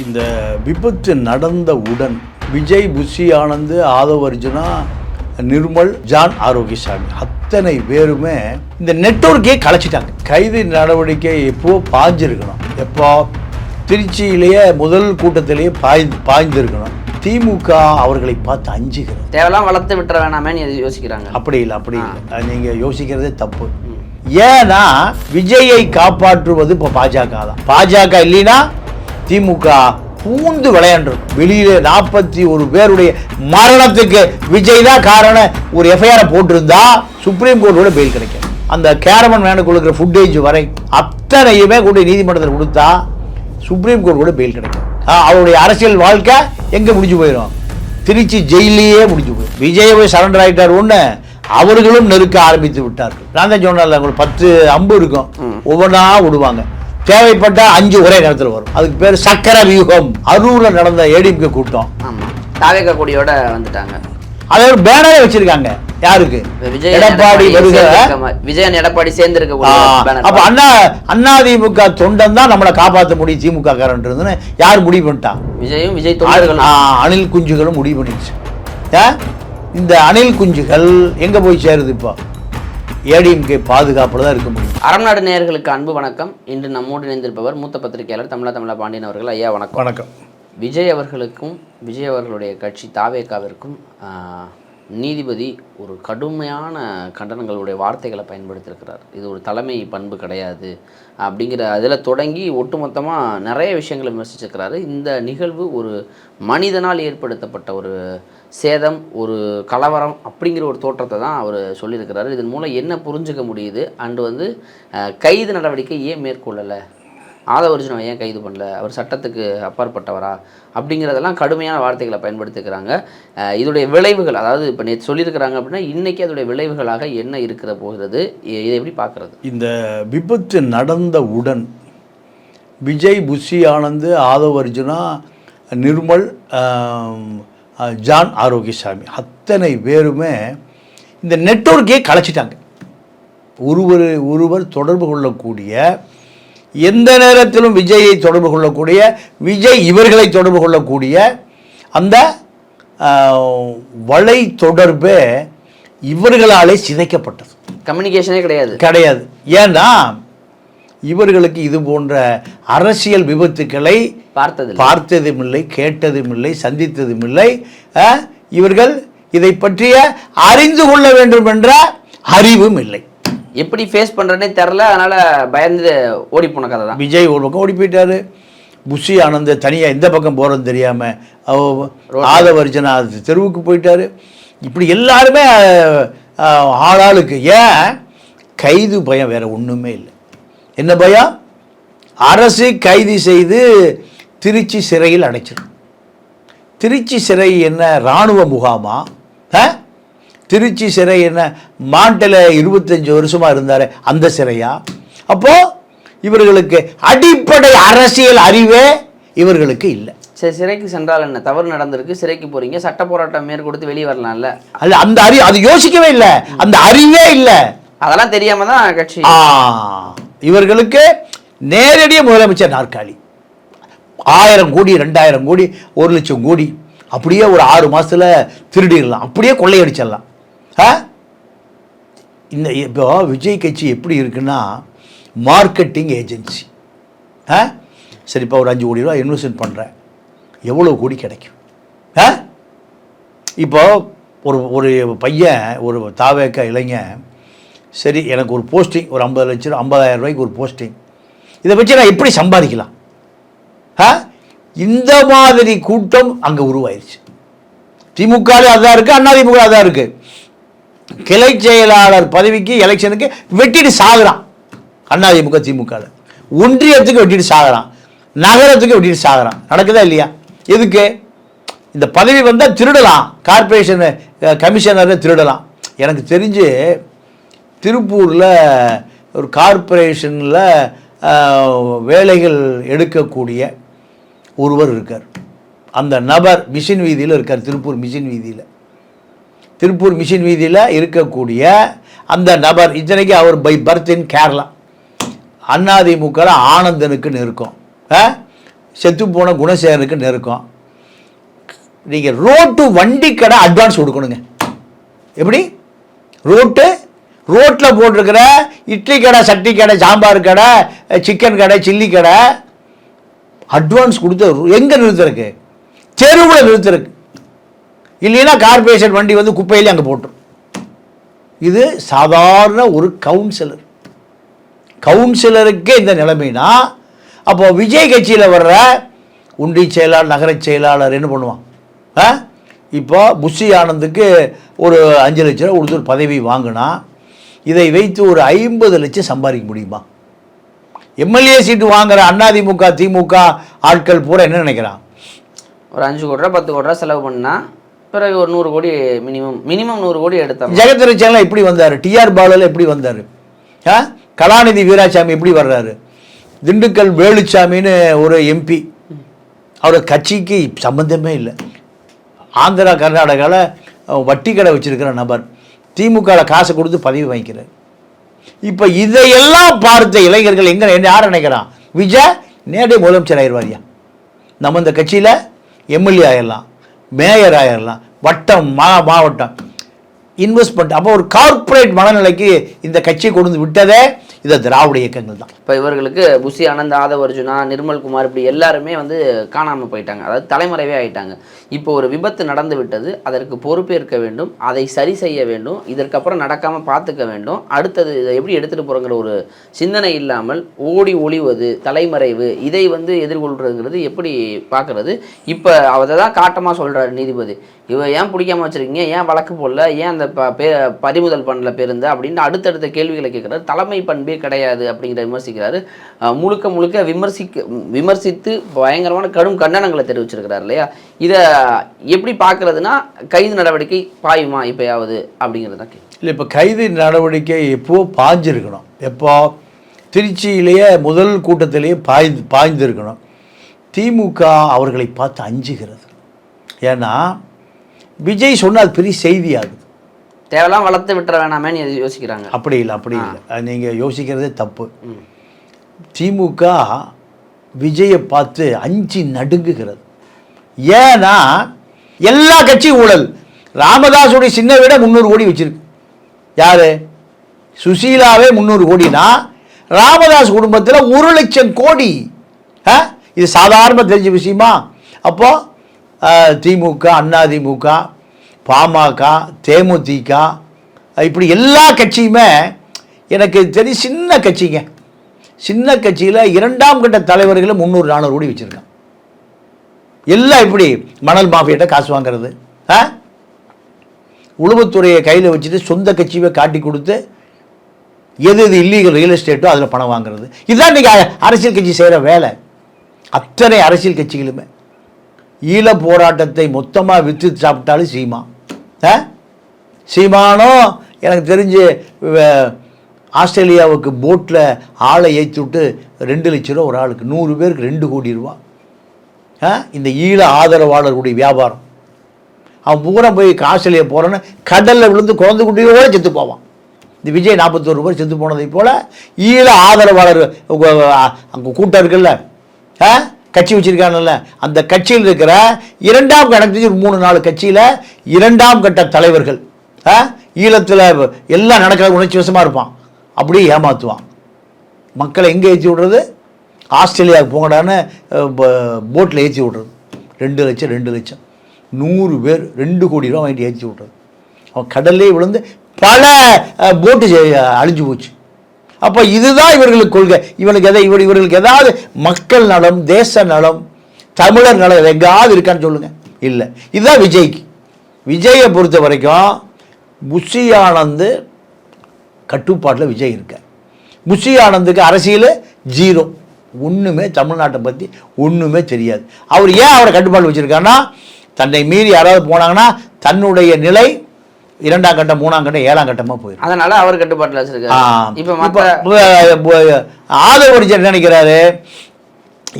இந்த விபத்து நடந்தவுடன் விஜய் புஷி ஆனந்த் ஆதவ் அர்ஜுனா நிர்மல் ஜான் ஆரோக்கியசாமி அத்தனை பேருமே இந்த நெட்வொர்க்கே கலைச்சிட்டாங்க. கைது நடவடிக்கை எப்போ பாய்ஞ்சிருக்கணும்? எப்போ திருச்சியிலேயே முதல் கூட்டத்திலேயே பாய் பாய்ந்திருக்கணும்? திமுக அவர்களை பார்த்து அஞ்சுகிறது. தேவையெல்லாம் வளர்த்து விட்டுற வேணாமேன்னு யோசிக்கிறாங்க? அப்படி இல்லை அப்படி இல்லை. நீங்கள் யோசிக்கிறதே தப்பு. ஏன்னா விஜயை காப்பாற்றுவது இப்போ பாஜக தான் பாஜக இல்லைன்னா திமுக பூந்து விளையாண்டுரும் வெளியில நாற்பத்தி ஒரு பேருடைய மரணத்துக்கு விஜய் தான் காரணம். ஒரு எஃப்ஐஆரை போட்டிருந்தா சுப்ரீம் கோர்ட்டோட பெயில் கிடைக்கும். அந்த கேரமன் மேனுக்கு கொடுக்குற ஃபுட்டேஜ் வரை அத்தனையுமே கொண்டு நீதிமன்றத்தில் கொடுத்தா சுப்ரீம் கோர்ட் கூட பெயில் கிடைக்கும். அவருடைய அரசியல் வாழ்க்கை எங்க முடிஞ்சு போயிடும்? திருச்சி ஜெயிலையே முடிஞ்சு போயிடும். விஜய் போய் சரண்டர் ஆயிட்டார் ஒன்று அவர்களும் நெருக்க ஆரம்பித்து விட்டார்கள். நான் தான் சொன்னேன்ல உங்களுக்கு பத்து அம்பு இருக்கும். ஒவ்வொன்றா விடுவாங்க தேவைப்பட்டா அஞ்சு ஒரே நேரத்தில் வரும். அதுக்கு பேர் சக்கர வியூகம். அரூர்ல நடந்த ஏடிஎம்கே கூட்டம். ஆமா. தாவேக கொடியோட வந்துட்டாங்க. அதை ஒரு பேனரே வச்சிருக்காங்க. யாருக்கு? விஜய் எடப்பாடி வருக. விஜயன் எடப்பாடி சேர்ந்து இருக்க அப்ப அண்ணா அண்ணா திமுக தொண்டன் தான் நம்மளை காப்பாற்ற முடியும் திமுக காரன்றதுன்னு யார் முடிவு பண்ணிட்டா? விஜயும் விஜய் ஆ, தொண்டர்களும் அணில் குஞ்சுகளும் முடிவு பண்ணிடுச்சு? இந்த அணில் குஞ்சுகள் எங்க போய் சேருது இப்போ? ஏடிஎம்கே பாதுகாப்புல தான் இருக்க முடியும். அறம்நாடு நேயர்களுக்கு அன்பு வணக்கம். இன்று நம்மோடு இணைந்திருப்பவர் மூத்த பத்திரிகையாளர் தமிழா தமிழா பாண்டியன் அவர்கள். ஐயா வணக்கம். வணக்கம். விஜய் அவர்களுக்கும் விஜய் அவர்களுடைய கட்சி தாவேக்காவிற்கும் நீதிபதி ஒரு கடுமையான கண்டனங்களுடைய வார்த்தைகளை பயன்படுத்தியிருக்கிறார். இது ஒரு தலைமை பண்பு கிடையாது அப்படிங்கிற அதில் தொடங்கி ஒட்டுமொத்தமாக நிறைய விஷயங்களை விமர்சிச்சிருக்கிறாரு. இந்த நிகழ்வு ஒரு மனிதனால் ஏற்படுத்தப்பட்ட ஒரு சேதம் ஒரு கலவரம் அப்படிங்கிற ஒரு தோற்றத்தை தான் அவர் சொல்லியிருக்கிறாரு. இதன் மூலம் என்ன புரிஞ்சுக்க முடியுது? அண்டு வந்து கைது நடவடிக்கை ஏன் மேற்கொள்ளலை? ஆதவர்ஜுனை ஏன் கைது பண்ணல? அவர் சட்டத்துக்கு அப்பாற்பட்டவரா? அப்படிங்கிறதெல்லாம் கடுமையான வார்த்தைகளை பயன்படுத்திக்கிறாங்க. இதோடைய விளைவுகள் அதாவது இப்போ நேற்று சொல்லியிருக்கிறாங்க அப்படின்னா இன்றைக்கி அதோடைய விளைவுகளாக என்ன இருக்கிற போகிறது? இதை எப்படி பார்க்குறது? இந்த விபத்து நடந்த உடன் விஜய் புஷி ஆனந்த் ஆதவர்ஜுனா நிர்மல் ஜான் ஆரோக்கியசாமி அத்தனை பேருமே இந்த நெட்வொர்க்கே கலைச்சிட்டாங்க. ஒருவர் ஒருவர் தொடர்பு கொள்ளக்கூடிய எந்த நேரத்திலும் விஜயை தொடர்பு கொள்ளக்கூடிய விஜய் இவர்களை தொடர்பு கொள்ளக்கூடிய அந்த வலை தொடர்பே இவர்களாலே சிதைக்கப்பட்டது. கம்யூனிகேஷனே கிடையாது. கிடையாது. ஏன்னா இவர்களுக்கு இது போன்ற அரசியல் விபத்துக்களை பார்த்தது பார்த்ததும் இல்லை கேட்டதும் இல்லை சந்தித்ததும் இல்லை இவர்கள் இதை பற்றிய அறிந்து கொள்ள வேண்டும் என்ற அறிவும் இல்லை. எப்படி ஃபேஸ் பண்ணுறேனே தெரில அதனால் பயந்து ஓடி போன கதை தான். விஜய் ஒரு பக்கம் ஓடி போயிட்டாரு. புஷி ஆனந்த் தனியாக எந்த பக்கம் போகிறது தெரியாமல் ஆதவர்ஜனா தெருவுக்கு போயிட்டாரு. இப்படி எல்லாருமே ஆளாளுக்கு. ஏன்? கைது பயம் வேற ஒன்றுமே இல்லை. என்ன பயம்? அரசு கைது செய்து திருச்சி சிறையில் அடைச்சிடும். திருச்சி சிறை என்ன இராணுவ முகாமா? ஆ? திருச்சி சிறை என்ன? மாட்டில் இருபத்தஞ்சு வருஷமா இருந்தாரு. அந்த சிறையா? அப்போ இவர்களுக்கு அடிப்படை அரசியல் அறிவே இவர்களுக்கு இல்லை. சரி சிறைக்கு சென்றால் என்ன? தவறு நடந்திருக்கு. சிறைக்கு போகிறீங்க சட்ட போராட்டம் மேற்கொடுத்து வெளியே வரலாம்ல. அல்ல அந்த அறி அது யோசிக்கவே இல்லை. அந்த அறிவே இல்லை. அதெல்லாம் தெரியாம தான் கட்சி இவர்களுக்கு நேரடியாக முதலமைச்சர் நாற்காலி. ஆயிரம் கோடி ரெண்டாயிரம் கோடி ஒரு லட்சம் கோடி. அப்படியே ஒரு ஆறு மாசத்துல திருடிடலாம். அப்படியே கொள்ளையடிச்சிடலாம். இந்த இப்போ விஜய் கட்சி எப்படி இருக்குன்னா மார்க்கெட்டிங் ஏஜென்சி ஆ? சரி இப்போ ஒரு அஞ்சு கோடி ரூபா இன்வெஸ்ட்மெண்ட் பண்ணுறேன் எவ்வளோ கோடி கிடைக்கும்? ஆ? இப்போ ஒரு ஒரு பையன் ஒரு தாவேக்க இளைஞன் சரி எனக்கு ஒரு போஸ்டிங் ஒரு ஐம்பது லட்சம் ஐம்பதாயிரம் ரூபாய்க்கு ஒரு போஸ்டிங் இதை வச்சு நான் எப்படி சம்பாதிக்கலாம்? ஆ? இந்த மாதிரி கூட்டம் அங்கே உருவாயிருச்சு. திமுகவில் அதான் இருக்குது அண்ணா அதான் இருக்குது கிளை செயலாளர் பதவிக்கு எலெக்ஷனுக்கு வெட்டிட்டு சாகுறான். அதிமுக திமுக ஒன்றியத்துக்கு வெட்டிட்டு சாகுறான். நகரத்துக்கு வெட்டிட்டு சாகுறான். நடக்குதா இல்லையா? எதுக்கு? இந்த பதவி வந்தால் திருடலாம். கார்பரேஷன் கமிஷனரை திருடலாம். எனக்கு தெரிஞ்சு திருப்பூரில் ஒரு கார்ப்பரேஷனில் வேலைகள் எடுக்கக்கூடிய ஒருவர் இருக்கார். அந்த நபர் மிஷின் வீதியில் இருக்கார் திருப்பூர் மிஷின் வீதியில். திருப்பூர் மிஷின் வீதியில் இருக்கக்கூடிய அந்த நபர் இத்தனைக்கு அவர் by birth in Kerala AIADMK ஆனந்தனுக்குன்னு இருக்கும் ஆ? செத்து போன குணசேகரனுக்கு நெருக்கம். நீங்கள் ரோட்டு வண்டி கடை அட்வான்ஸ் கொடுக்கணுங்க. எப்படி? ரோட்டு ரோட்டில் போட்டிருக்கிற இட்லி கடை சட்டி கடை சாம்பார் கடை சிக்கன் கடை சில்லி கடை அட்வான்ஸ் கொடுத்து எங்கே நிறுத்துறக்கு தெருவில் நிறுத்துறக்கு இல்லைன்னா கார்பரேஷன் வண்டி வந்து குப்பையிலே அங்கே போட்டுரும். இது சாதாரண ஒரு கவுன்சிலர் கவுன்சிலருக்கே இந்த நிலைமைனா அப்போ விஜய் கட்சியில் வர்ற உண்டி செயலாளர் நகரச் செயலாளர் என்ன பண்ணுவான்? ஆ? இப்போ புஷி ஆனந்துக்கு ஒரு அஞ்சு லட்ச ரூபா கொடுத்து ஒரு பதவி வாங்கினா இதை வைத்து ஒரு ஐம்பது லட்சம் சம்பாதிக்க முடியுமா? எம்எல்ஏ சீட்டு வாங்குற அதிமுக திமுக ஆட்கள் பூரா என்ன நினைக்கிறான்? ஒரு அஞ்சு கோடி ரூபா பத்து கோடி ரூபா செலவு பண்ணால் பிறகு ஒரு நூறு கோடி மினிமம் மினிமம் நூறு கோடி எடுத்தாங்க. ஜெகத்ரட்சன்லாம் எப்படி வந்தார் டிஆர் பாலில் எப்படி வந்தார். ஆ? கலாநிதி வீராசாமி எப்படி வர்றாரு. திண்டுக்கல் வேலுச்சாமின்னு ஒரு எம்பி அவர் கட்சிக்கு சம்பந்தமே இல்லை. ஆந்திரா கர்நாடகாவில் வட்டி கடை வச்சிருக்கிற நபர். திமுகவில் காசை கொடுத்து பதவி வாங்கிக்கிறார். இப்போ இதையெல்லாம் பார்த்த இளைஞர்கள் எங்கே என்ன யார் நினைக்கிறான்? விஜய் நேரடி முதலமைச்சர் ஆயிடுவாரியா நம்ம இந்த கட்சியில் எம்எல்ஏ ஆயிடலாம். மேயர் ஆயிடலாம் வட்டம் மா மாவட்டம். இன்வெஸ்ட்மெண்ட் அப்போ ஒரு கார்ப்பரேட் மனநிலைக்கு இந்த கட்சி கொண்டு வந்து விட்டதே இந்த திராவிட இயக்கங்கள் தான். இப்போ இவர்களுக்கு புஷி ஆனந்த் ஆதவர்ஜுனா நிர்மல் குமார் இப்படி எல்லாருமே வந்து காணாமல் போயிட்டாங்க. அதாவது தலைமறைவே ஆயிட்டாங்க. இப்போ ஒரு விபத்து நடந்து விட்டது அதற்கு பொறுப்பேற்க வேண்டும் அதை சரி செய்ய வேண்டும் இதற்கப்புறம் நடக்காமல் பார்த்துக்க வேண்டும். அடுத்தது இதை எப்படி எடுத்துகிட்டு போகிறோங்கிற ஒரு சிந்தனை இல்லாமல் ஓடி ஒளிவது தலைமறைவு இதை வந்து எதிர்கொள்றதுங்கிறது எப்படி பார்க்குறது? இப்போ அதை தான் காட்டமாக சொல்கிறார் நீதிபதி. இவன் ஏன் பிடிக்காம வச்சுருக்கீங்க? ஏன் வழக்கு போடல? ஏன் அந்த ப பே பறிமுதல் பண்ணல பேருந்து? அப்படின்னு அடுத்தடுத்த கேள்விகளை கேட்குறாரு. தலைமை பண்பே கிடையாது அப்படிங்கிற விமர்சிக்கிறாரு. முழுக்க முழுக்க விமர்சிக்க விமர்சித்து பயங்கரமான கடும் கண்டனங்களை தெரிவிச்சிருக்கிறார் இல்லையா? இதை எப்படி பார்க்கறதுனா கைது நடவடிக்கை பாயுமா இப்பயாவது அப்படிங்கிறது தான் இல்லை இப்போ கைது நடவடிக்கை எப்போ பாய்ஞ்சிருக்கணும்? எப்போ திருச்சியிலேயே முதல் கூட்டத்திலேயே பாய்ந்து பாய்ந்திருக்கணும். திமுக அவர்களை பார்த்து அஞ்சுகிறது. ஏன்னா விஜய் சொன்னால் அது பெரிய செய்தியாகுது தேவையெல்லாம் வளர்த்து விட்டுற வேணாமேன்னு இது யோசிக்கிறாங்க. அப்படி இல்லை அப்படி இல்லை. அது நீங்கள் யோசிக்கிறதே தப்பு. திமுக விஜயை பார்த்து அஞ்சு நடுங்குகிறது. ஏன்னா எல்லா கட்சியும் ஊழல். ராமதாஸுடைய சின்ன விட முந்நூறு கோடி வச்சிருக்கு. யாரு? சுசீலாவே முந்நூறு கோடினா ராமதாஸ் குடும்பத்தில் ஒரு லட்சம் கோடி. ஆ? இது சாதாரணமாக தெரிஞ்ச விஷயமா? அப்போ அண்ணா திமுக அதிமுக பாமக தேமுதிக இப்படி எல்லா கட்சியுமே எனக்கு தெரிய சின்ன கட்சிங்க. சின்ன கட்சியில் இரண்டாம் கட்ட தலைவர்களை முந்நூறு நானூறு கோடி வச்சுருக்கான் எல்லாம் இப்படி மணல் மாஃபியிட்ட காசு வாங்குறது ஆ? உளவுத்துறையை கையில் வச்சுட்டு சொந்த கட்சியை காட்டி கொடுத்து எது எது இல்லீகல் ரியல் எஸ்டேட்டோ அதில் பணம் வாங்குறது. இதுதான் இன்றைக்கி அரசியல் கட்சி செய்கிற வேலை. அத்தனை அரசியல் கட்சிகளுமே ஈழ போராட்டத்தை மொத்தமாக விற்று சாப்பிட்டாலும் சீமா. ஆ? சீமானும் எனக்கு தெரிஞ்சு ஆஸ்திரேலியாவுக்கு போட்டில் ஆளை ஏற்றி விட்டு ரெண்டு லட்ச ரூபா ஒரு ஆளுக்கு நூறு பேருக்கு ரெண்டு கோடி ரூபா. இந்த ஈழ ஆதரவாளர்களுடைய வியாபாரம். அவன் பூரா போய் ஆஸ்திரேலியா போகிறேன்னு கடலில் விழுந்து குழந்தை குட்டியோட செத்து போவான். இந்த விஜய் நாற்பத்தோரு பேர் செத்து போனதை போல் ஈழ ஆதரவாளர் அங்கே கூட்டம் இருக்குல்ல ஆ? கட்சி வச்சிருக்காங்கல்ல அந்த கட்சியில் இருக்கிற இரண்டாம் கணக்கு தெரிஞ்சு ஒரு மூணு நாலு கட்சியில் இரண்டாம் கட்ட தலைவர்கள் ஆ? ஈழத்தில் எல்லாம் நடக்கிற உணர்ச்சி வசமாக இருப்பான். அப்படியே ஏமாற்றுவான் மக்களை எங்கே ஏற்றி விடுறது? ஆஸ்திரேலியாவுக்கு போங்கடான்னு போட்டில் ஏற்றி விட்றது ரெண்டு லட்சம் ரெண்டு லட்சம். நூறு பேர் ரெண்டு கோடி ரூபா வாங்கிட்டு ஏற்றி விட்றது அவன் கடல்லே விழுந்து பல போட்டு அழிஞ்சு போச்சு. அப்போ இதுதான் இவர்களுக்கு கொள்கை. இவனுக்கு எதை இவர் இவர்களுக்கு ஏதாவது மக்கள் நலம் தேச நலம் தமிழர் நலம் எங்காவது இருக்கான்னு சொல்லுங்கள் இல்லை. இதுதான் விஜய்க்கு. விஜயை பொறுத்த வரைக்கும் புஷி கட்டுப்பாட்டில் விஜய் இருக்க புஷி ஆனந்துக்கு அரசியல் ஜீரோ. ஒன்றுமே தமிழ்நாட்டை பற்றி ஒன்றுமே தெரியாது. அவர் ஏன் அவரை கட்டுப்பாடு வச்சுருக்காருன்னா தன்னை மீறி யாராவது போனாங்கன்னா தன்னுடைய நிலை இரண்டாம் கட்டம் மூணாம் கட்டம் ஏழாம் கட்டமாக போயிடும். அதனால அவர் கட்டுப்பாட்டில். வச்சிருக்காரு. இப்போ ஆதரவடிச்சர் நினைக்கிறாரு?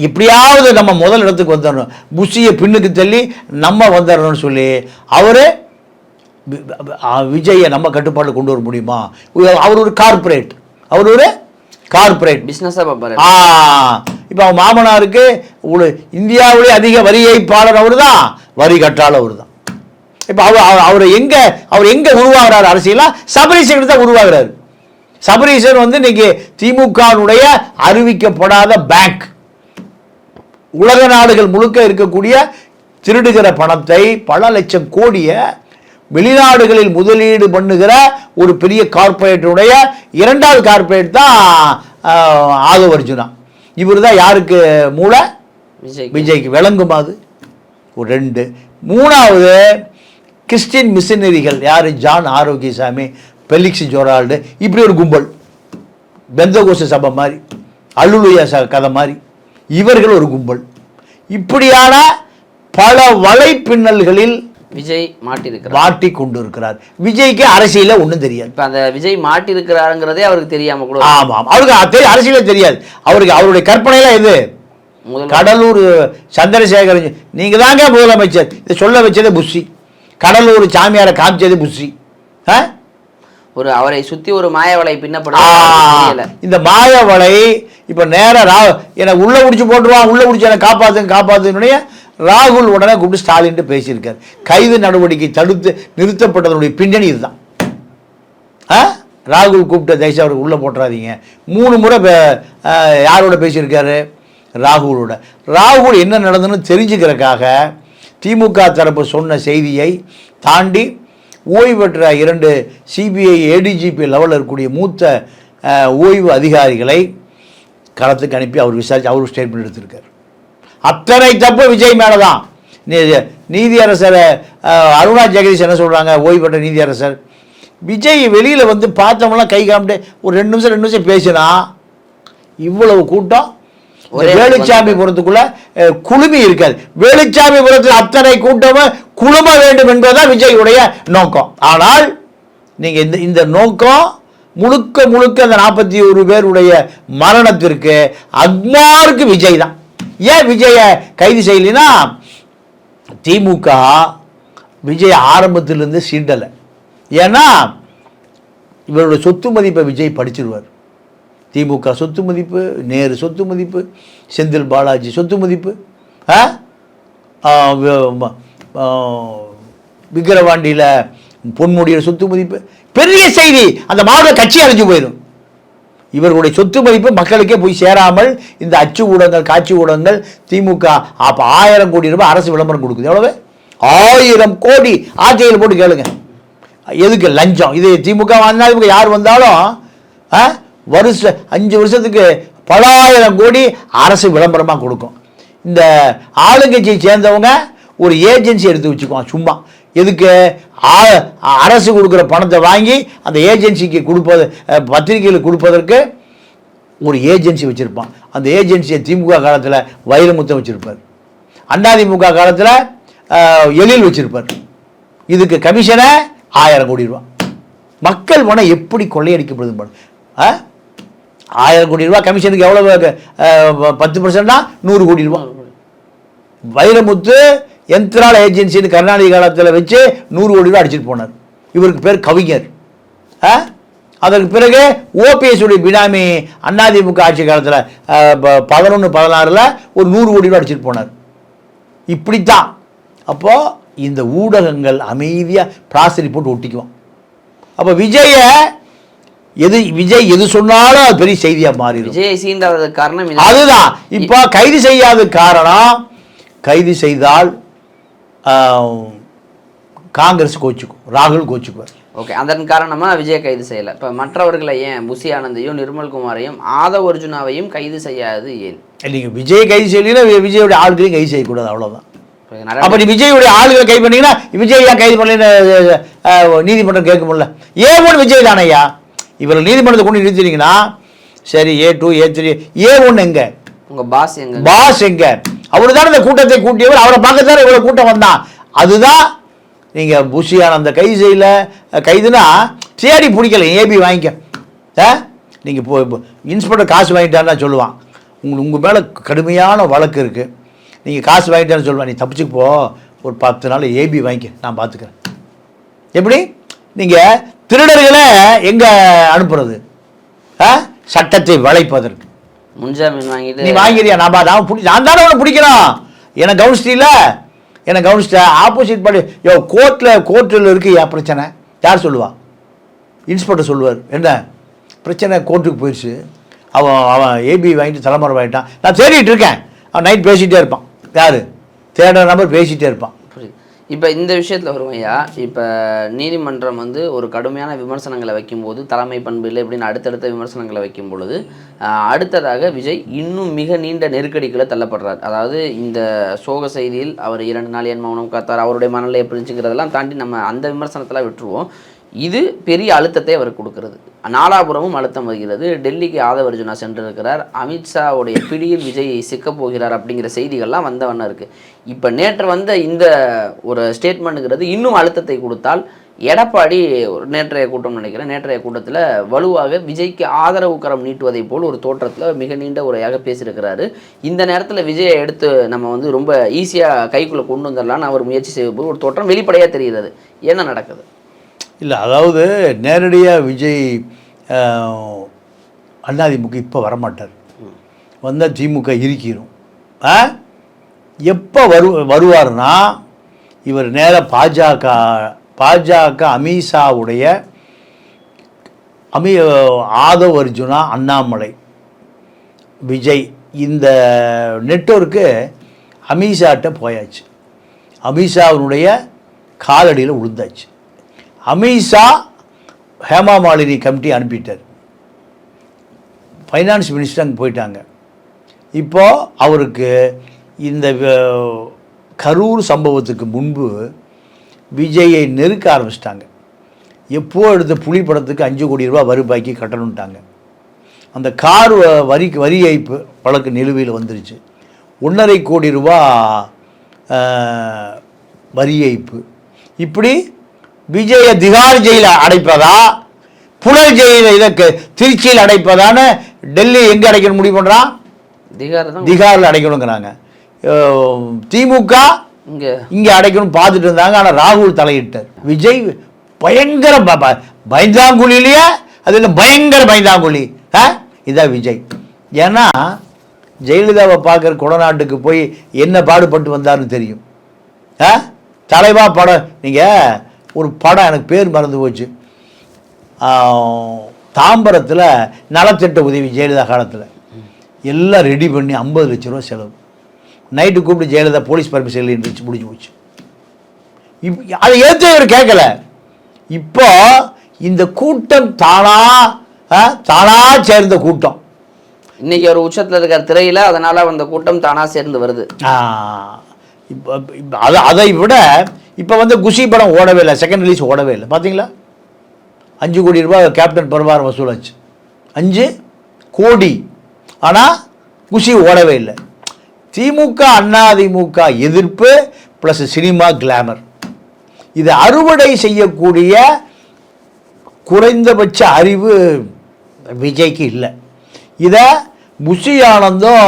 எப்படியாவது நம்ம முதல் இடத்துக்கு வந்துடணும். புஷியை பின்னுக்கு தள்ளி நம்ம வந்துடணும்னு சொல்லி அவரு விஜயை நம்ம கட்டுப்பாடு கொண்டு வர முடியுமா? அவர் ஒரு கார்ப்பரேட் அவர் ஒரு கார்ப்பரேட் பிஸ்னஸாக பார்ப்பாரு ஆ. இப்போ அவன் மாமனாருக்கு ஒரு இந்தியாவிலே அதிக வரி ஏய்ப்பாளர் அவர் தான் வரி கட்டாளர் அவர் தான் இப்போ அவர் அவர் எங்கே அவர் எங்கே உருவாகிறார் அரசியலா? சபரீசன் தான் உருவாகிறார். சபரீசன் வந்து இன்னைக்கு திமுகவுடைய அறிவிக்கப்படாத பேங்க். உலக நாடுகள் முழுக்க இருக்கக்கூடிய திருடுகிற பணத்தை பல லட்சம் கோடியை வெளிநாடுகளில் முதலீடு பண்ணுகிற ஒரு பெரிய கார்ப்பரேட்டுடைய இரண்டாவது கார்ப்பரேட் தான் ஆதவ அர்ஜுனா இவர் தான் யாருக்கு மூளை? விஜய் விஜய்க்கு. விளங்குமா அது? ஒரு ரெண்டு. மூணாவது கிறிஸ்டின் மிஷினரிகள். யார்? John Arockiasamy Felix Gerald. இப்படி ஒரு கும்பல். பெந்தகோச சபை மாதிரி. அல்லுலுயா ச கதை மாதிரி. இவர்கள் ஒரு கும்பல். இப்படியான பல வலைப்பின்னல்களில் விஜய் மாட்டியிருக்கிறார் மாட்டி கொண்டு இருக்கிறார் விஜய்க்கு அரசியல ஒன்றும் தெரியாது. இப்போ அந்த விஜய் மாட்டியிருக்கிறாருங்கிறதே அவருக்கு தெரியாம கூட ஆமாம். அவருக்கு அரசியலே தெரியாது. அவருக்கு அவருடைய கற்பனையில முதல் கடலூர் சந்திரசேகரன் நீங்க தாங்க முதலமைச்சர். இதை சொல்ல வச்சதே புஷி. கடலூர் சாமியாரை காமிச்சது புஷி. ஆ? ஒரு அவரை சுத்தி ஒரு மாயவலை ஆ, பின்னப்படுது இந்த மாயவலை இப்ப நேரா ரா என்னை உள்ள முடிச்சு போட்டுருவான் உள்ள முடிச்சு என்னை காப்பாத்துங்க காப்பாத்துனுடைய ராகுல் உடனே கூப்பிட்டு ஸ்டாலின் பேசியிருக்கார். கைது நடவடிக்கை தடுத்து நிறுத்தப்பட்டதனுடைய பின்னணி இதுதான். ஆ? ராகுல் கூப்பிட்ட தயவுசெய்து அவருக்கு உள்ளே போட்டுறாதீங்க. மூணு முறை யாரோட பேசியிருக்காரு? ராகுலோட. ராகுல் என்ன நடந்ததுன்னு தெரிஞ்சுக்கிறதுக்காக திமுக தரப்பு சொன்ன செய்தியை தாண்டி ஓய்வு பெற்ற இரண்டு சிபிஐ ஏடிஜிபி லெவலில் இருக்கக்கூடிய மூத்த ஓய்வு அதிகாரிகளை களத்துக்கு அனுப்பி அவர் விசாரித்து அவரும் ஸ்டேட்மெண்ட் எடுத்திருக்கார். அத்தனை தப்பு விஜய் மேலே தான் நீதியரசர் அருணா ஜெகதீஷ் என்ன சொல்கிறாங்க ஓய்வு பெற்ற நீதியரசர். விஜய் வெளியில் வந்து பார்த்தவங்களாம் கை காமிட்டு ஒரு ரெண்டு நிமிஷம் ரெண்டு நிமிஷம் பேசினா இவ்வளவு கூட்டம். வேலுச்சாமிபுரத்துக்குள்ள குழுமி இருக்காது. வேலுச்சாமிபுரத்தில் அத்தனை கூட்டமும் குழும வேண்டும் என்பதுதான் விஜயுடைய நோக்கம். ஆனால் நீங்க இந்த இந்த நோக்கம் முழுக்க முழுக்க அந்த நாற்பத்தி ஒரு பேருடைய மரணத்திற்கு அக்மாருக்கு விஜய் தான். ஏன் விஜய கைது செய்யலைன்னா திமுக விஜய் ஆரம்பத்திலிருந்து சீண்டலை. ஏன்னா இவரோட சொத்து மதிப்பை விஜய் படிச்சிருவார். திமுக சொத்து மதிப்பு நேரு சொத்து மதிப்பு செந்தில் பாலாஜி சொத்து மதிப்பு ஆ? விக்கிரவாண்டியில் பொன்முடியோட சொத்து மதிப்பு. பெரிய செய்தி அந்த மாவட்ட கட்சி அழிஞ்சு போயிடும் இவர்களுடைய சொத்து மதிப்பு மக்களுக்கே போய் சேராமல் இந்த அச்சு ஊடகங்கள் காட்சி ஊடகங்கள் திமுக அப்போ ஆயிரம் கோடி ரூபாய் அரசு விளம்பரம் கொடுக்குது. எவ்வளவு? ஆயிரம் கோடி. ஆட்சியில் போட்டு கேளுங்க. எதுக்கு லஞ்சம்? இது திமுக வந்தாலும் இவங்க யார் வந்தாலும் வருஷ அஞ்சு வருஷத்துக்கு பலாயிரம் கோடி அரசு விளம்பரமாக கொடுக்கும். இந்த ஆளுங்கட்சியை சேர்ந்தவங்க ஒரு ஏஜென்சி எடுத்து வச்சுக்குவான் சும்மா. எதுக்கு? ஆ- அரசு கொடுக்குற பணத்தை வாங்கி அந்த ஏஜென்சிக்கு கொடுப்பது அஹ், பத்திரிகைகளுக்கு கொடுப்பதற்கு ஒரு ஏஜென்சி வச்சுருப்பான். அந்த ஏஜென்சியை திமுக காலத்தில் வைரமுத்தம் வச்சுருப்பார். அண்ணாதிமுக காலத்தில் எழில் வச்சுருப்பார். இதுக்கு கமிஷனை ஆயிரம் கோடி ரூபா. மக்கள் மனம் எப்படி கொள்ளையடிக்கப்படுது பாரு. ஆ ஆயிரம் கோடி ரூபா கமிஷனுக்கு எவ்வளோ பத்து பர்சன்ட்னா நூறு கோடி ரூபா. வைரமுத்து எந்திரால் ஏஜென்சின்னு கருணாநிதி காலத்தில் வச்சு நூறு கோடி ரூபா அடிச்சிட்டு போனார். இவருக்கு பேர் கவிஞர்? அதற்கு பிறகு ஓபிஎஸ் உடைய பினாமி அதிமுக ஆட்சி காலத்தில் பதினொன்று பதினாறில் ஒரு நூறு கோடி ரூபா அடிச்சிட்டு போனார். இப்படித்தான். அப்போது இந்த ஊடகங்கள் அமைதியாக பிராசரி போட்டு ஒட்டிக்குவோம். அப்போ விஜய எது விஜய் எது சொன்னாலும் அது பெரிய செய்தியாக மாறிடும். விஜயை காரணம். அதுதான். இப்போ கைது செய்யாத காரணம் கைது செய்தால் காங்கிரஸ் கோச்சுக்கும் ராகுல் கோச்சுக்குவார். ஓகே அதன் காரணமா விஜய் கைது செய்யல. இப்ப மற்றவர்களை ஏன் புசி ஆனந்தையும் நிர்மல்குமாரையும் ஆதவ் அர்ஜுனாவையும் கைது செய்யாது ஏன்? நீங்கள் விஜய் கைது செய்யலைன்னா வி- விஜயோட ஆட்களையும் கைது செய்யக்கூடாது அவ்வளோதான் இப்ப நிறைய அப்ப நீ விஜயுடைய ஆளுகளை கைது பண்ணீங்கன்னா விஜய் ஏன் கைது பண்ணலன்னு நீதிமன்றம் கேட்க முடியல. ஏ ஒன் விஜய் தானையா இவர்கள் நீதிமன்றத்தை கொண்டு நிறுத்தினீங்கன்னா சரி A two A three A one எங்க? உங்க பாஸ் எங்க? பாஸ் எங்க? அவர் தான் இந்த கூட்டத்தை கூட்டியவர் அவரை பார்க்கத்தானே இவ்வளோ கூட்டம் வந்தான் அதுதான் நீங்கள் புஷியான அந்த கைது செய்யல கைதுனா தேடி பிடிக்கல ஏபி வாங்கிக்க. ஆ? நீங்கள் இப்போ இப்போ இன்ஸ்பெக்டர் காசு வாங்கிட்டாருன்னா சொல்லுவான். உங்களுக்கு உங்கள் மேலே கடுமையான வழக்கு இருக்குது நீங்கள் காசு வாங்கிட்டான்னு சொல்லுவேன் நீ தப்பிச்சுக்கு போ ஒரு பத்து நாள் ஏபி வாங்கிக்க நான் பார்த்துக்கிறேன் எப்படி? நீங்கள் திருடர்களை எங்கே அனுப்புறது? ஆ? சட்டத்தை வளைப்பதற்கு. முன்ஜாமீன் வாங்கிட்டு நீ வாங்கிறியா? நான் பா- நான் பிடி நான் தானே உன்னை பிடிக்கிறோம் என்னை கவனிச்சிட்டில என்னை கவனிச்சிட்ட? ஆப்போசிட் பண்ணி யோ கோர்ட்டில் கோர்ட்டில் இருக்கு என் பிரச்சனை? யார் சொல்லுவா? இன்ஸ்பெக்டர் சொல்லுவார். என்ன? பிரச்சனை கோர்ட்டுக்கு போயிடுச்சு அவன் அவன் ஏபி வாங்கிட்டு தலைமுறை வாங்கிட்டான். நான் தேடிட்டு இருக்கேன். அவன் நைட் பேசிகிட்டே இருப்பான். யார்? தேடுற நம்பர் பேசிகிட்டே இருப்பான். இப்போ இந்த விஷயத்தில் வருவோம் ஐயா. இப்போ நீதிமன்றம் வந்து ஒரு கடுமையான விமர்சனங்களை வைக்கும்போது தலைமை பண்பு இல்லை இப்படின்னு அடுத்தடுத்த விமர்சனங்களை வைக்கும் பொழுது அடுத்ததாக விஜய் இன்னும் மிக நீண்ட நெருக்கடிக்குள்ளே தள்ளப்படுறார். அதாவது இந்த சோக செய்தியில் அவர் இரண்டு நாள் என் மௌனம் காத்தார் அவருடைய மனநிலையை புரிஞ்சுக்கிறதெல்லாம் தாண்டி நம்ம அந்த விமர்சனத்தெல்லாம் விட்டுருவோம். இது பெரிய அழுத்தத்தை அவர் கொடுக்கிறது. நாலாபுரமும் அழுத்தம் வருகிறது. டெல்லிக்கு ஆதவ அர்ஜுனா சென்றிருக்கிறார். அமித்ஷாவுடைய பிடியில் விஜய் சிக்கப் போகிறார் அப்படிங்கிற செய்திகள்லாம் வந்தவண்ணம் இருக்குது இப்போ நேற்று வந்த இந்த ஒரு ஸ்டேட்மெண்ட்டுங்கிறது இன்னும் அழுத்தத்தை கொடுத்தால் எடப்பாடி ஒரு நேற்றைய கூட்டம் நினைக்கிறேன் நேற்றைய கூட்டத்தில் வலுவாக விஜய்க்கு ஆதரவு கரம் நீட்டுவதை போல் ஒரு தோற்றத்தில் மிக நீண்ட உரையாக பேசியிருக்கிறாரு. இந்த நேரத்தில் விஜயை எடுத்து நம்ம வந்து ரொம்ப ஈஸியாக கைக்குள்ளே கொண்டு வந்துடலாம்னு அவர் முயற்சி செய்வது ஒரு தோற்றம் வெளிப்படையாக தெரிகிறது. என்ன நடக்குது? இல்லை அதாவது நேரடியாக விஜய் அண்ணாதிமுக இப்போ வரமாட்டார். வந்தால் திமுக இறுக்கிரும் ஆ? எப்போ வரு வருவார்னா இவர் நேராக பாஜக பாஜக அமித்ஷாவுடைய அமி ஆதவ் அர்ஜுனா அண்ணாமலை விஜய் இந்த நெட்வொர்க்கு அமித்ஷாட்ட போயாச்சு. அமித்ஷாவினுடைய காலடியில் விழுந்தாச்சு அமித்ஷா ஹேமா மாலினி கமிட்டி அனுப்பிட்டார். ஃபைனான்ஸ் மினிஸ்டர் அங்கே போயிட்டாங்க. இப்போது அவருக்கு இந்த கரூர் சம்பவத்துக்கு முன்பு விஜயை நெருக்க ஆரம்பிச்சிட்டாங்க. எப்போ எடுத்த புலி படத்துக்கு அஞ்சு கோடி ரூபாய் வருபாய்க்கு கட்டணுன்ட்டாங்க அந்த கார் வ- வரி வரி ஏய்ப்பு வழக்கு நிலுவையில் வந்துருச்சு. ஒன்றரை கோடி ரூபா வரி ஏய்ப்பு. இப்படி விஜய திகார் ஜெயில அடைப்பதா? புழல் ஜெயில இதற்கு திருச்சியில் அடைப்பதான்னு டெல்லி எங்கே அடைக்கணும் முடிவு பண்ணுறான் திகார் திகாரில் அடைக்கணுங்கிறாங்க. திமுக இங்கே. இங்கே அடைக்கணும் பார்த்துட்டு இருந்தாங்க ஆனால் ராகுல் தலையிட்டார். விஜய் பயங்கர ப- ப- பயந்தாங்குழியிலேயே அது இல்லை பயங்கர பயந்தாங்குழி ஆ? இதான் விஜய். ஏன்னா ஜெயலலிதாவை பார்க்குற கொடநாட்டுக்கு போய் என்ன பாடுபட்டு வந்தாருன்னு தெரியும். ஆ? தலைவா படம் நீங்கள் ஒரு படம் எனக்கு பேர் மறந்து போச்சு. தாம்பரத்தில் நலத்திட்ட உதவி ஜெயலலிதா காலத்தில். எல்லாம் ரெடி பண்ணி ஐம்பது லட்ச ரூபா செலவு. நைட்டு கூப்பிட்டு ஜெயலலிதா போலீஸ் பர்மிஷன் இருந்துச்சு முடிஞ்சு போச்சு. இப் அதை ஏற்று இவர் கேட்கல. இப்போ இந்த கூட்டம் தானா தானா சேர்ந்த கூட்டம். இன்னைக்கு ஒரு உச்சத்தில் இருக்கிற திரையில அதனால அந்த கூட்டம் தானா சேர்ந்து வருது. இப்போ அதை அதை விட இப்போ வந்து குஷி படம் ஓடவே இல்லை செகண்ட் ரிலீஸ் ஓடவே இல்லை. பார்த்தீங்களா அஞ்சு கோடி ரூபாய் கேப்டன் பர்வார் வசூலாச்சு. அஞ்சு கோடி. ஆனால் குஷி ஓடவே இல்லை. திமுக அதிமுக எதிர்ப்பு ப்ளஸ் சினிமா கிளாமர் இதை அறுவடை செய்யக்கூடிய குறைந்தபட்ச அறிவு விஜய்க்கு இல்லை. இதை புஷி ஆனந்தும்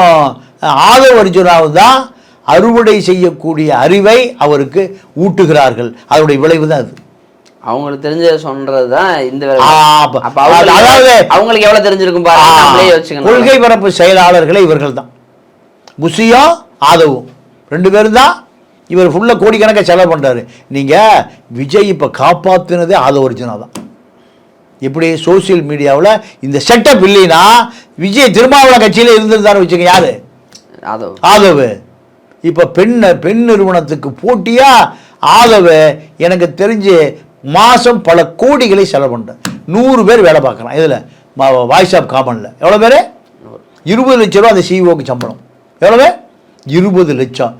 ஆதவ அர்ஜுனாவும் தான் அறுவடை செய்யக்கூடிய அறிவை அவருக்கு ஊட்டுகிறார்கள். அதனுடைய விளைவு தான் அது. அவங்களுக்கு தெரிஞ்ச சொல்றது தான் இந்த அதாவது- அவங்களுக்கு எவ்வளவு தெரிஞ்சிருக்கும் கொள்கை பரப்பு செயலாளர்களே இவர்கள் தான். புஷியும் ஆதவும் ரெண்டு பேரும் தான் இவர் ஃபுல்லாக கோடிக்கணக்காக செலவு பண்ணுறாரு நீங்கள் விஜய் இப்போ காப்பாற்றினதே ஆதவ அர்ஜுனா தான். எப்படி? சோஷியல் மீடியாவில் இந்த செட்டப் இல்லைன்னா விஜய் திருமாவளவன் கட்சியில் இருந்திருந்தாரு வச்சுக்க யாரு? ஆதவு. இப்போ பெண் பெண் நிறுவனத்துக்கு போட்டியாக ஆதவு எனக்கு தெரிஞ்சு மாதம் பல கோடிகளை செலவு பண்ணுறேன் நூறு பேர் வேலை பார்க்குறான் இதில் வாய்ஸ் ஆஃப் காமனில் எவ்வளோ பேர்? இருபது லட்ச ரூபா அந்த சிஇஓக்கு சம்பளம். எவ்வளவு? இருபது லட்சம்.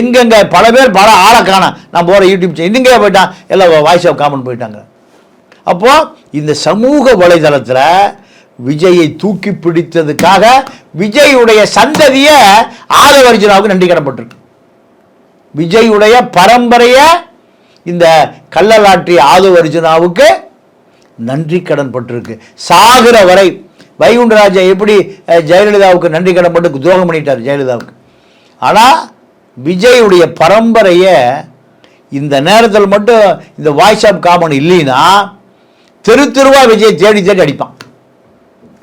எங்கெங்க பல பேர் பல ஆளை காணோம். நான் போகிற யூடியூப் சேனல் எங்கே போயிட்டான். எல்லாம் வாய்ஸ் ஆஃப் காமன் போயிட்டாங்க. அப்போ இந்த சமூக வலைதளத்தில் விஜயை தூக்கி பிடித்ததுக்காக விஜயுடைய சந்ததியை ஆதவர்ஜுனாவுக்கு நன்றி கடப்பட்டிருக்கு. விஜயுடைய பரம்பரையை இந்த கள்ளலாற்றி ஆதவர்ஜுனாவுக்கு நன்றி கடன் பட்டிருக்கு சாகிற வரை வைகுண்டராஜா எப்படி ஜெயலலிதாவுக்கு நன்றி கடன்பட்டு துரோகம் பண்ணிட்டார் ஜெயலலிதாவுக்கு. ஆனால் விஜயுடைய பரம்பரையை இந்த நேரத்தில் மட்டும் இந்த வாய்ஸ் ஆஃப் காமன் இல்லைன்னா தெரு தெருவா விஜய் தேடி தேடி அடிப்பான்.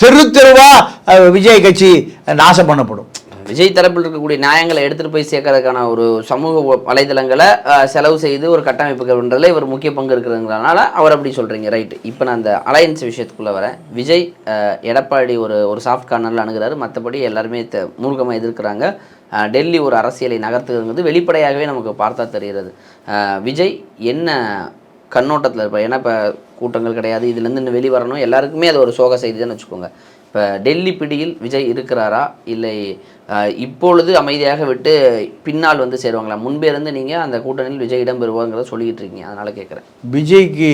தெரு தெருவா விஜய் கட்சி நாசம் பண்ணப்படும். விஜய் தரப்பில் இருக்கக்கூடிய நியாயங்களை எடுத்துகிட்டு போய் சேர்க்கறதுக்கான ஒரு சமூக வ- வலைதளங்களை செலவு செய்து ஒரு கட்டமைப்புகள்ன்றதுல இவர் முக்கிய பங்கு இருக்கிறதுனால அவர் அப்படி சொல்கிறீங்க ரைட் இப்போ நான் அந்த அலையன்ஸ் விஷயத்துக்குள்ளே வரேன். விஜய் எடப்பாடி ஒரு ஒரு சாஃப்ட் கார்னரில் அணுகிறாரு. மற்றபடி எல்லாருமே த- எதிர்க்கிறாங்க. டெல்லி ஒரு அரசியலை நகர்த்துகிறது வெளிப்படையாகவே நமக்கு பார்த்தா தெரிகிறது. விஜய் என்ன கண்ணோட்டத்தில் இருப்பார்? ஏன்னா இப்போ கூட்டங்கள் கிடையாது. இதுலேருந்து இன்னும் வெளிவரணும். எல்லாருக்குமே அது ஒரு சோக செய்தி தான் வச்சுக்கோங்க. இப்போ டெல்லி பிடியில் விஜய் இருக்கிறாரா? இல்லை இப்பொழுது அமைதியாக விட்டு பின்னால் வந்து சேருவாங்களா? முன்பே இருந்து நீங்கள் அந்த கூட்டணியில் விஜய் இடம் பெறுவாங்கிறத சொல்லிக்கிட்டு இருக்கீங்க. அதனால் கேட்குறேன் விஜய்க்கு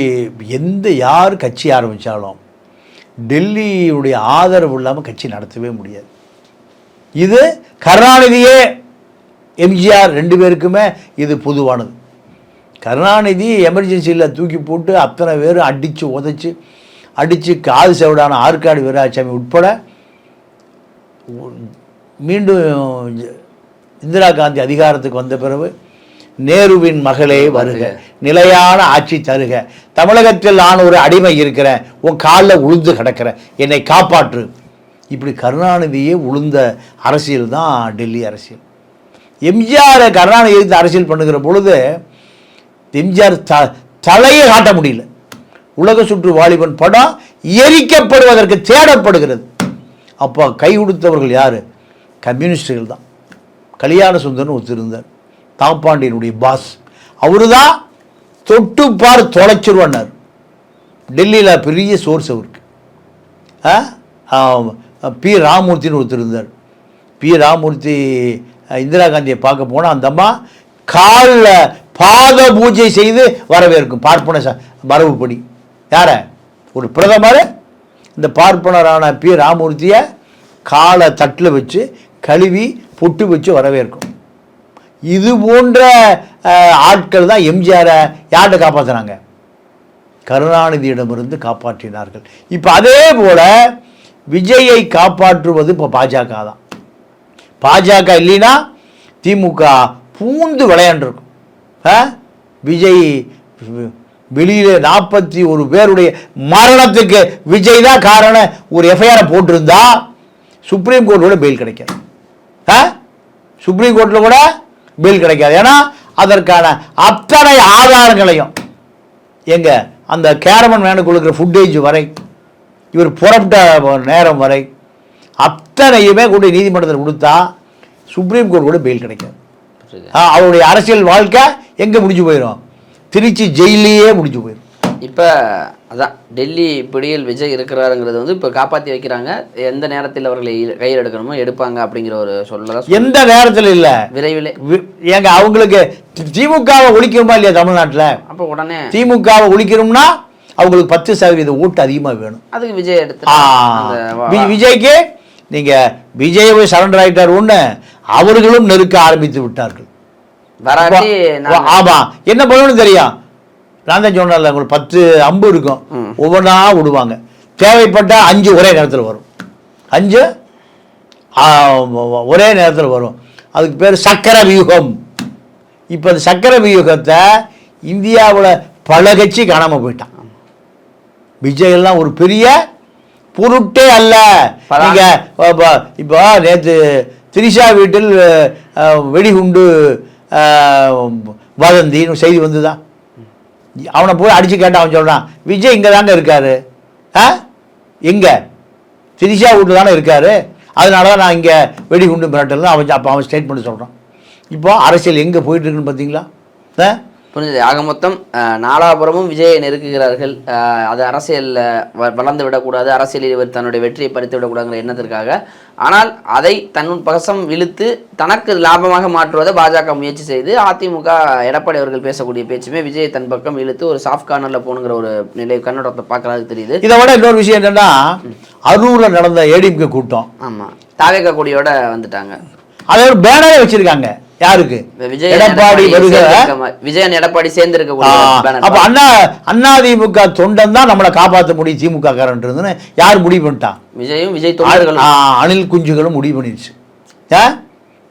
எந்த யார் கட்சி ஆரம்பித்தாலும் டெல்லியுடைய ஆதரவு இல்லாமல் கட்சி நடத்தவே முடியாது. இது கருணாநிதியே எம்ஜிஆர் ரெண்டு பேருக்குமே இது பொதுவானது. கருணாநிதி எமர்ஜென்சியில் தூக்கி போட்டு அத்தனை பேரும் அடித்து உதச்சி அடித்து காது செவிடான ஆற்காடு வீராசாமி உட்பட மீண்டும் இந்திரா காந்தி அதிகாரத்துக்கு வந்த பிறகு நேருவின் மகளே வருக. நிலையான ஆட்சி தருக. தமிழகத்தில் நான் ஒரு அடிமை இருக்கிறேன். உன் காலில் உளுந்து கிடக்கிறேன் என்னை காப்பாற்று. இப்படி கருணாநிதியே உளுந்த அரசியல் தான் டெல்லி அரசியல். எம்ஜிஆர் கருணாநிதி எதிர்த்து அரசியல் பண்ணுகிற பொழுது எம்ஜிஆர் த தலையை காட்ட முடியல. உலக சுற்று வாலிபன் படம் எரிக்கப்படுவதற்கு தேடப்படுகிறது. அப்போ கை கொடுத்தவர்கள் யார்? கம்யூனிஸ்டுகள் தான் கல்யாண சுந்தரன் ஒத்திருந்தார் தாப்பாண்டியனுடைய பாஸ் அவரு தான் தொட்டு பார் தொலைச்சிருவார் டெல்லியில் பெரிய சோர்ஸ் அவருக்கு. பி. ராமூர்த்தின்னு ஒருத்தர் இருந்தார். பி. ராமூர்த்தி இந்திரா காந்தியை பார்க்க போனால் அந்த அம்மா காலில் பாத பூஜை செய்து வரவேற்கும். பார்ப்பன ச மரபுப்படி. யார? ஒரு பிரதமர். இந்த பார்ப்பனரான பி. ராமூர்த்தியை காலை தட்டில் வச்சு கழுவி பொட்டு வச்சு வரவேற்கும். இது போன்ற ஆட்கள் தான் எம்ஜிஆரை யார்கிட்ட காப்பாற்றினாங்க கருணாநிதியிடமிருந்து காப்பாற்றினார்கள். இப்போ அதே போல் விஜயை காப்பாற்றுவது இப்போ பாஜக தான். பாஜக இல்லைன்னா திமுக பூந்து விளையாண்டுருக்கும். ஆ? விஜய் வெளியில் நாற்பத்தி ஒரு பேருடைய மரணத்துக்கு விஜய் தான் காரணம். ஒரு எஃப்ஐஆரை போட்டிருந்தா சுப்ரீம் கோர்ட்டோட பெயில் கிடைக்காது. சுப்ரீம் கோர்ட்டில் கூட பெயில் கிடைக்காது. ஏன்னா அதற்கான அத்தனை ஆதாரங்களையும் எங்க அந்த கேரமன் மேனுக்கு கொடுக்குற ஃபுட்டேஜ் வரை இவர் புறப்பட்ட நேரம் வரை அத்தனையுமே கொண்டு நீதிமன்றத்தில் கொடுத்தா சுப்ரீம் கோர்ட் கூட பெயில் கிடைக்காது. அவருடைய அரசியல் வாழ்க்கை எங்கே முடிஞ்சு போயிடும் திருச்சி ஜெயிலையே முடிஞ்சு போயிடும் இப்போ அதான் டெல்லி பிடியில் விஜய் இருக்கிறாருங்கிறது வந்து இப்போ காப்பாற்றி வைக்கிறாங்க. எந்த நேரத்தில் அவர்களை கையில் எடுக்கணுமோ எடுப்பாங்க அப்படிங்கிற ஒரு சொல்லதான் எந்த நேரத்தில் இல்லை? விரைவிலே. ஏங்க அவங்களுக்கு திமுகவை ஒழிக்கணுமா இல்லையா தமிழ்நாட்டில்? அப்போ உடனே. திமுகவை ஒழிக்கணும்னா அவங்களுக்கு பத்து சதவீத ஓட்டு அதிகமாக வேணும். அதுக்கு விஜய் எடுத்து விஜய்க்கு நீங்க விஜய் போய் சரண்டர் ஆயிட்டார் ஒண்ணு அவர்களும் நெருக்க ஆரம்பித்து விட்டார்கள். வராட்டி வா- ஆமா. என்ன பண்ணணும்னு தெரியும்? நான் சொன்னேன்ல உங்களுக்கு பத்து அம்பு இருக்கும். ஒவ்வொன்றா விடுவாங்க. தேவைப்பட்டா அஞ்சு ஒரே நேரத்தில் வரும். அஞ்சு ஒரே நேரத்தில் வரும். அதுக்கு பேர் சக்கர வியூகம். இப்போ அந்த சக்கர வியூகத்தை இந்தியாவில் பல கட்சி காணாமல் போயிட்டான். விஜய் எல்லாம் ஒரு பெரிய பொருட்டே அல்ல. பல- நீங்க இப்ப இப்போ நேற்று திரிஷா வீட்டில் வெடிகுண்டு வதந்தின்னு செய்தி வந்துதா? அவனை போய் அடிச்சு கேட்டான் அவன் சொல்றான் விஜய் இங்கே தாங்க இருக்காரு. ஆ? எங்க? சிரிஷா வீட்டில் தானே இருக்காரு. அதனால தான் நான் இங்கே வெடிகுண்டு மிரட்டல் அவன் அப்போ அவன் ஸ்டேட்மெண்ட் சொல்கிறான் இப்போ அரசியல் எங்கே போயிட்டு இருக்குன்னு பார்த்தீங்களா ஆ? புரிஞ்சது? ஆக மொத்தம் நாலாபுரமும் விஜயை நெருக்குகிறார்கள். அது அரசியலில் வ வளர்ந்து விடக்கூடாது அரசியலில் இவர் தன்னுடைய வெற்றியை பறித்து விடக்கூடாதுங்கிற எண்ணத்திற்காக. ஆனால் அதை தன் பக்கம் இழுத்து தனக்கு லாபமாக மாற்றுவதை பாஜக முயற்சி செய்து அதிமுக எடப்பாடி அவர்கள் பேசக்கூடிய பேச்சுமே விஜயை தன் பக்கம் இழுத்து ஒரு சாஃப்ட் கார்னரில் போகணுங்கிற ஒரு நிலை கண்ணோட்டத்தை பார்க்கறது தெரியுது. இதை விட இன்னொரு விஷயம் என்னன்னா அரூரில் நடந்த ஏடிஎம்கே கூட்டம். ஆமாம் தாவேக கொடியோட வந்துட்டாங்க. அதை ஒரு பேனரே வச்சிருக்காங்க. யாருக்கு? எடப்பாடி வருக விஜயன் எடப்பாடி சேர்ந்து அப்ப அண்ணா அண்ணாதிமுக தொண்டன் தான் நம்மளை காப்பாற்ற முடியும் திமுக காரன்றதுன்னு யார் முடிவு பண்ணிட்டான்? விஜயும் விஜய் தொண்டர்களும். அணில் குஞ்சுகளும் முடிவு பண்ணிடுச்சு?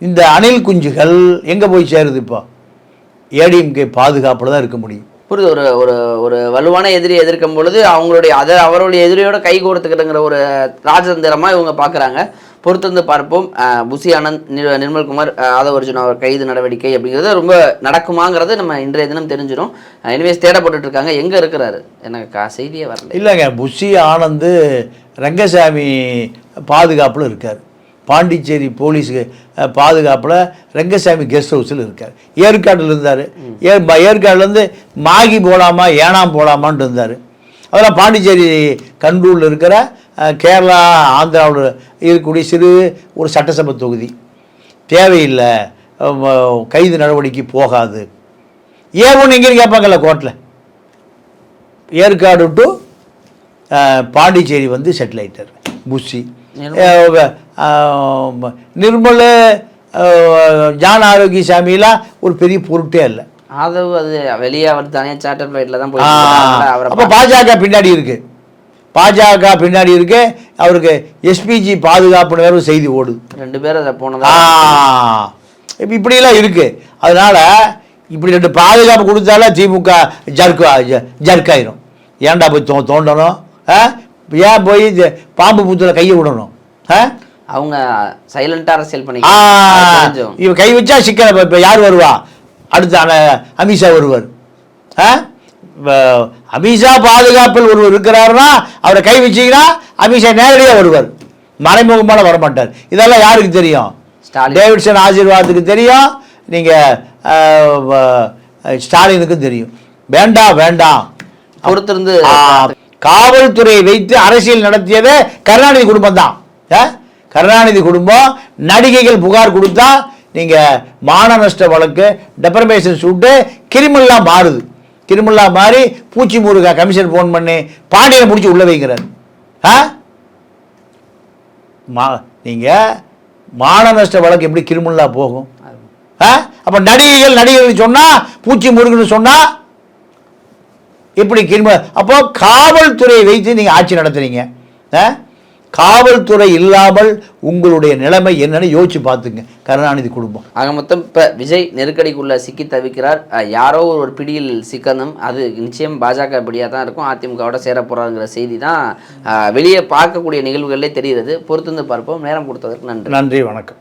இந்த அணில் குஞ்சுகள் எங்க போய் சேருது இப்போ? ஏடிஎம்கே பாதுகாப்புல தான் இருக்க முடியும். புரியுது ஒரு ஒரு ஒரு வலுவான எதிரியை எதிர்க்கும் பொழுது அவங்களுடைய அதை அவருடைய எதிரியோட கை கோர்த்துக்கிட்டுங்கிற ஒரு ராஜதந்திரமா இவங்க பார்க்குறாங்க பொறுத்திருந்து பார்ப்போம். புசி ஆனந்த் நிர்மல்குமார் ஆதவர்ஜுன் அவர் கைது நடவடிக்கை அப்படிங்கிறது ரொம்ப நடக்குமாங்கிறது நம்ம இன்றைய தினம் தெரிஞ்சிடும் எனிவேஸ் தேடப்பட்டுட்டு இருக்காங்க எங்க இருக்கிறாரு? எனக்கு கா- செய்தியே வரல. இல்லைங்க புஷி ஆனந்து ரங்கசாமி பாதுகாப்பில் இருக்கார். பாண்டிச்சேரி போலீஸுக்கு பாதுகாப்பில் ரங்கசாமி கெஸ்ட் ஹவுஸில் இருக்கார். ஏற்காட்டில் இருந்தார். ஏ ஏற்காடுலேருந்து மாகி போகலாமா ஏனாம் போகலாமான்ட்டு இருந்தார். அதெல்லாம் பாண்டிச்சேரி கண்டூரில் இருக்கிற கேரளா ஆந்திராவில் இருக்கக்கூடிய சிறு ஒரு சட்டசபை தொகுதி. தேவையில்லை கைது நடவடிக்கை போகாது. ஏன் ஒன்று எங்கேன்னு கேட்பாங்கல்ல கோர்ட்டில் ஏற்காடு டு பாண்டிச்சேரி வந்து செட்டில் ஆயிட்டார் புஷி நிர்மல். ஜான் ஆரோக்கியசாமிலாம் ஒரு பெரிய பொருட்டே இல்லை ஆதவ் அது வெளியே அவர் தனியாக சார்ட்டர் ஃப்ளைட்டில் தான் போய் அப்போ பாஜக பின்னாடி இருக்கு. பாஜக பின்னாடி இருக்கு அவருக்கு எஸ்பிஜி பாதுகாப்பு வேறு செய்தி ஓடுது ரெண்டு பேரும் அதை போனதா? இப்ப இப்படியெல்லாம் இருக்கு. அதனால இப்படி ரெண்டு பாதுகாப்பு கொடுத்தாலே திமுக ஜர்க்கு ஜர்க்காயிரும். ஏன்டா போய் தோ தோண்டணும்? ஏன் போய் பாம்பு புத்துல கையை விடணும்? அவங்க சைலண்டா அரசியல் பண்ணி தெரிஞ்சோம். இவ கை வச்சா சிக்கன இப்ப- யார் வருவா? அடுத்து அமித்ஷா வருவார். ஆ? அமித்ஷா பாதுகாப்பில் ஒருவர் இருக்கிறாருன்னா அவரை கை வச்சீங்கன்னா அமித்ஷா நேரடியாக வருவார். மறைமுகமான வரமாட்டார். இதெல்லாம் யாருக்கு தெரியும்? டேவிட்சன் ஆசீர்வாதத்துக்கு தெரியும். நீங்கள் ஸ்டாலினுக்கும் தெரியும். வேண்டாம் வேண்டாம் பொறுத்திருந்து காவல்துறையை வைத்து அரசியல் நடத்தியதே கருணாநிதி குடும்பம் தான். கருணாநிதி குடும்பம் நடிகைகள் புகார் கொடுத்தா நீங்கள் மான நஷ்ட வழக்கு டெபர்மேஷன் சூட்டு கிரிமினலாக மாறுது. திருமுல்லா மாதிரி பூச்சி முருகா கமிஷன் ஃபோன் பண்ணி பாண்டியனை முடிச்சு உள்ள வைக்கிறார். ஆ? மா நீங்கள் மான நஷ்ட வழக்கு எப்படி கிருமுல்லா போகும்? ஆ? அப்போ நடிகைகள் நடிகர்கள் சொன்னால் பூச்சி முருகன்னு சொன்னால் இப்படி கிரும அப்போ காவல்துறையை வைத்து நீங்கள் ஆட்சி நடத்துறீங்க. ஆ? காவல்துறை இல்லாமல் உங்களுடைய நிலைமை என்னன்னு யோசிச்சு பார்த்துங்க. கருணாநிதி குடும்பம். ஆக மொத்தம் இப்போ விஜய் நெருக்கடிக்குள்ள சிக்கி தவிக்கிறார். யாரோ ஒரு பிடியில் சிக்கணும். அது நிச்சயம் பாஜக பிடியாக தான் இருக்கும். அதிமுகவோட சேர போறாங்கிற செய்தி தான் வெளியே பார்க்கக்கூடிய நிகழ்வுகளிலே தெரிகிறது. பொறுத்திருந்து பார்ப்போம். நேரம் கொடுத்ததற்கு நன்றி. நன்றி வணக்கம்.